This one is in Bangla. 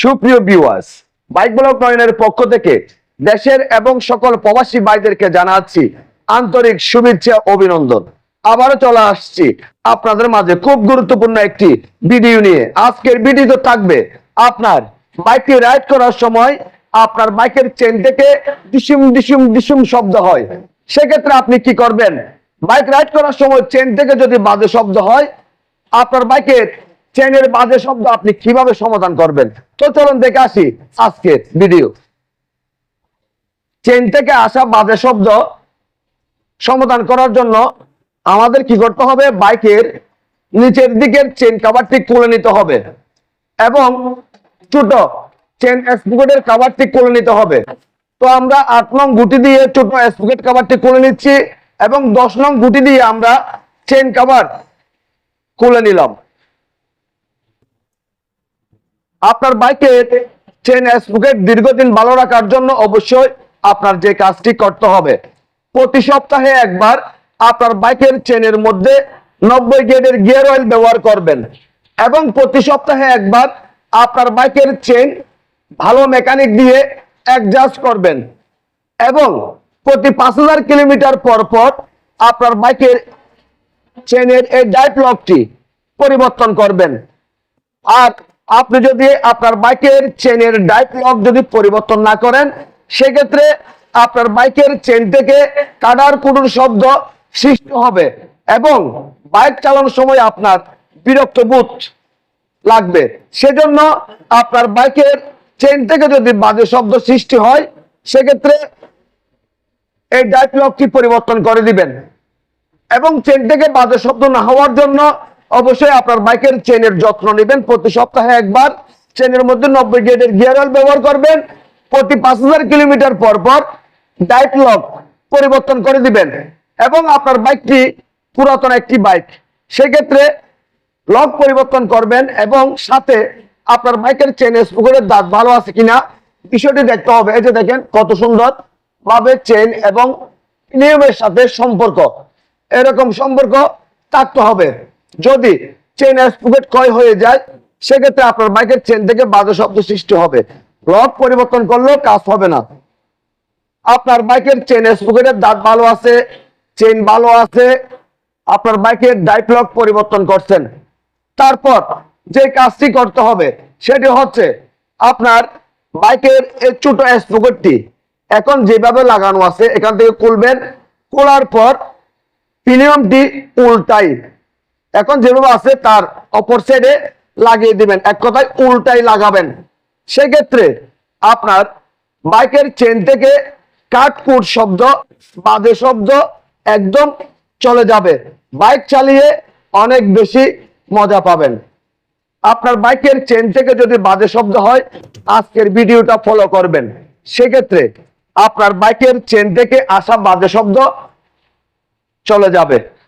সুপ্রিয় ভিউয়ার্স বাইক ব্লক নয়নের পক্ষ থেকে দেশের এবং সকল প্রবাসী ভাইদেরকে জানাচ্ছি আন্তরিক শুভেচ্ছা, অভিনন্দন। আবারও চলে আসছি আপনাদের মাঝে খুব গুরুত্বপূর্ণ একটি ভিডিও নিয়ে। আজকের ভিডিও থাকবে আপনার বাইকটি রাইড করার সময় আপনার বাইকের চেন থেকে ডিসুম ডিসুম ডিসুম শব্দ হয়। সেক্ষেত্রে আপনি কি করবেন? বাইক রাইড করার সময় চেন থেকে যদি বাজে শব্দ হয়, আপনার বাইকের চেনের বাজে শব্দ আপনি কীভাবে সমাধান করবেন? তো চলুন দেখে আসি আজকে ভিডিও চেন থেকে আসা বাজে শব্দ সমাধান করার জন্য আমাদের কি করতে হবে? বাইকের নিচের দিকের চেন কাভারটি খুলে নিতে হবে এবং ছোট চেন স্পুকেটের কাভারটি খুলে নিতে হবে। তো আমরা আট নং গুটি দিয়ে ছোট স্পুকেট কাভারটি খুলে নিচ্ছি এবং দশ নং গুটি দিয়ে আমরা চেন কাভার খুলে নিলাম। আপনার বাইকের চেন স্পুকেট দীর্ঘদিন ভালো রাখার জন্য অবশ্যই আপনার যে কাজটি করতে হবে। প্রতি সপ্তাহে একবার আপনার বাইকের চেনের মধ্যে নব্বই গ্রেডের গিয়ার অয়েল ব্যবহার করবেন এবং প্রতি সপ্তাহে একবার আপনার বাইকের চেন ভালো মেকানিক দিয়ে অ্যাডজাস্ট করবেন এবং প্রতি পাঁচ হাজার কিলোমিটার পর পর আপনার বাইকের চেনের এই ডাইট লকটি পরিবর্তন করবেন। আর আপনি যদি আপনার বাইকের চেনের ডাইট লক যদি পরিবর্তন না করেন, সেক্ষেত্রে আপনার বাইকের চেন থেকে কাটার কুটুর শব্দ সৃষ্টি হবে এবং বাইক চালানোর সময় আপনার বিরক্ত বোধ লাগবে। সেজন্য আপনার বাইকের চেন থেকে যদি বাজে শব্দ সৃষ্টি হয়, সেক্ষেত্রে এই ডাইট লকটি পরিবর্তন করে দিবেন। এবং চেন থেকে বাজে শব্দ না হওয়ার জন্য অবশ্যই আপনার বাইকের চেনের যত্ন নেবেন। প্রতি সপ্তাহে একবার চেনের মধ্যে নব্বই গ্রেডের গিয়ার অয়েল ব্যবহার করবেন। প্রতি পাঁচ হাজার কিলোমিটার পর পর ডাইট লক পরিবর্তন করে দিবেন। এবং আপনার বাইকটি পুরাতন একটি বাইক সেক্ষেত্রে লক পরিবর্তন করবেন এবং সাথে আপনার বাইকের চেন স্পুকের দাঁত ভালো আছে কিনা বিষয়টি দেখতে হবে। এই যে দেখেন, কত সুন্দর ভাবে চেন এবং নিয়মের সাথে সম্পর্ক। এরকম সম্পর্ক থাকতে হবে। যদি চেন স্পুকেট ক্ষয় হয়ে যায়, সেক্ষেত্রে আপনার বাইকের চেন থেকে বাজে শব্দ সৃষ্টি হবে। লক পরিবর্তন করলেও কাজ হবে না। আপনার বাইকের চেন স্পুকেটের দাঁত ভালো আছে চেন ভালো আছে, আপনার বাইকের ডাইট লক পরিবর্তন করছেন। তারপর যে কাজটি করতে হবে, সেটি হচ্ছে আপনার বাইকের এই ছোট স্পুকেটটি এখন যেভাবে লাগানো আছে, এখান থেকে খুলবেন, খোলার পর প্রিমিয়ামটি উল্টাই। এখন যেভাবে আছে, তার অপর সাইডে লাগিয়ে দিবেন। এক কথায় উল্টাই লাগাবেন। সেক্ষেত্রে আপনার বাইকের চেন থেকে কাটকুট শব্দ বাদে শব্দ একদম চলে যাবে। বাইক চালিয়ে অনেক বেশি মজা পাবেন। আপনার বাইকের চেন থেকে যদি বাজে শব্দ হয়, আজকের ভিডিওটা ফলো করবেন। সেক্ষেত্রে আপনার বাইকের চেন থেকে আসা বাজে শব্দ চলে যাবে।